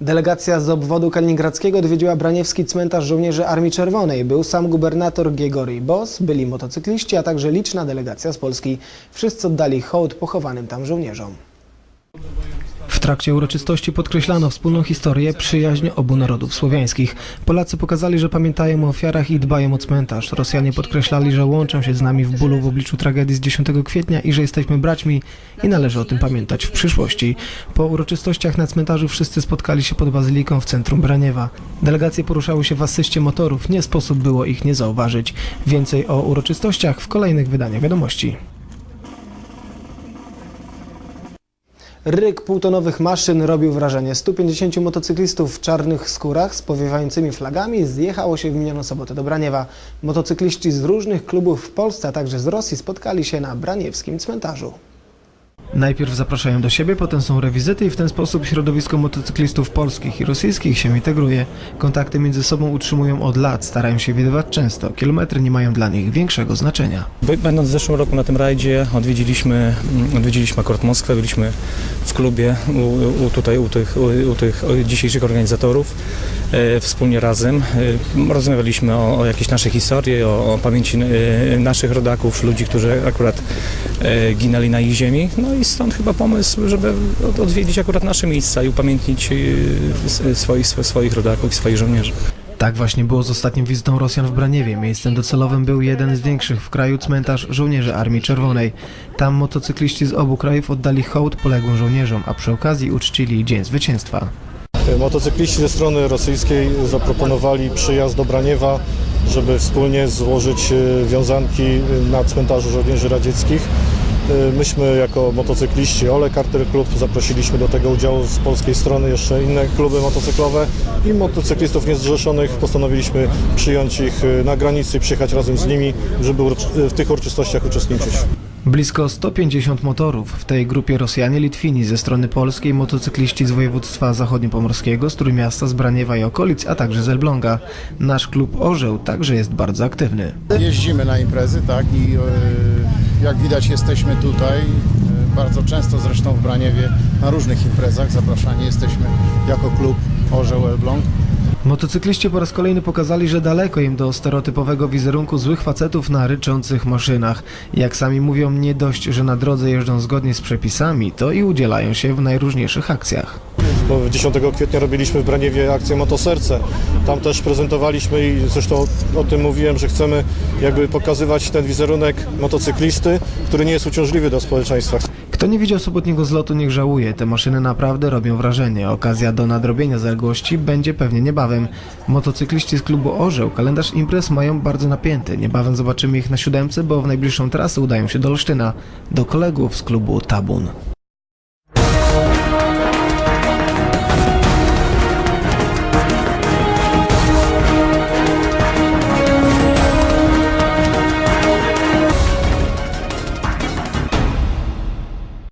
Delegacja z obwodu kaliningradzkiego odwiedziła Braniewski Cmentarz Żołnierzy Armii Czerwonej. Był sam gubernator Giegory Bos, byli motocykliści, a także liczna delegacja z Polski. Wszyscy oddali hołd pochowanym tam żołnierzom. Trakcie uroczystości podkreślano wspólną historię, przyjaźń obu narodów słowiańskich. Polacy pokazali, że pamiętają o ofiarach i dbają o cmentarz. Rosjanie podkreślali, że łączą się z nami w bólu w obliczu tragedii z 10 kwietnia i że jesteśmy braćmi i należy o tym pamiętać w przyszłości. Po uroczystościach na cmentarzu wszyscy spotkali się pod bazyliką w centrum Braniewa. Delegacje poruszały się w asyście motorów, nie sposób było ich nie zauważyć. Więcej o uroczystościach w kolejnych wydaniach wiadomości. Ryk półtonowych maszyn robił wrażenie. 150 motocyklistów w czarnych skórach z powiewającymi flagami zjechało się w minioną sobotę do Braniewa. Motocykliści z różnych klubów w Polsce, a także z Rosji spotkali się na braniewskim cmentarzu. Najpierw zapraszają do siebie, potem są rewizyty i w ten sposób środowisko motocyklistów polskich i rosyjskich się integruje. Kontakty między sobą utrzymują od lat, starają się widywać często. Kilometry nie mają dla nich większego znaczenia. Będąc w zeszłym roku na tym rajdzie, odwiedziliśmy, mm, odwiedziliśmy akurat Moskwę, byliśmy w klubie u, u, tutaj, u tych, u, u tych dzisiejszych organizatorów, wspólnie razem. E, rozmawialiśmy o, o jakiejś naszej historii, o, o pamięci e, naszych rodaków, ludzi, którzy akurat e, ginęli na ich ziemi. No i stąd chyba pomysł, żeby od- odwiedzić akurat nasze miejsca i upamiętnić e, swoich, swoich rodaków i swoich żołnierzy. Tak właśnie było z ostatnią wizytą Rosjan w Braniewie. Miejscem docelowym był jeden z większych w kraju cmentarz żołnierzy Armii Czerwonej. Tam motocykliści z obu krajów oddali hołd poległym żołnierzom, a przy okazji uczcili Dzień Zwycięstwa. Motocykliści ze strony rosyjskiej zaproponowali przyjazd do Braniewa, żeby wspólnie złożyć e, wiązanki na cmentarzu żołnierzy radzieckich. E, Myśmy jako motocykliści Ole Carter Club zaprosiliśmy do tego udziału z polskiej strony jeszcze inne kluby motocyklowe i motocyklistów niezrzeszonych postanowiliśmy przyjąć ich e, na granicy i przyjechać razem z nimi, żeby w tych uroczystościach uczestniczyć. Blisko 150 motorów, w tej grupie Rosjanie, Litwini ze strony polskiej, motocykliści z województwa zachodniopomorskiego, z Trójmiasta, z Braniewa i okolic, a także z Elbląga. Nasz klub Orzeł także jest bardzo aktywny. Jeździmy na imprezy, tak, i e, jak widać jesteśmy tutaj, e, bardzo często zresztą w Braniewie na różnych imprezach zapraszani jesteśmy jako klub Orzeł Elbląg. Motocykliści po raz kolejny pokazali, że daleko im do stereotypowego wizerunku złych facetów na ryczących maszynach. Jak sami mówią, nie dość, że na drodze jeżdżą zgodnie z przepisami, to i udzielają się w najróżniejszych akcjach. Bo 10 kwietnia robiliśmy w Braniewie akcję Motoserce. Tam też prezentowaliśmy i zresztą o tym mówiłem, że chcemy jakby pokazywać ten wizerunek motocyklisty, który nie jest uciążliwy dla społeczeństwa. Kto nie widział sobotniego zlotu, niech żałuje. Te maszyny naprawdę robią wrażenie. Okazja do nadrobienia zaległości będzie pewnie niebawem. Motocykliści z klubu Orzeł kalendarz imprez mają bardzo napięty. Niebawem zobaczymy ich na siódemce, bo w najbliższą trasę udają się do Olsztyna, do kolegów z klubu Tabun.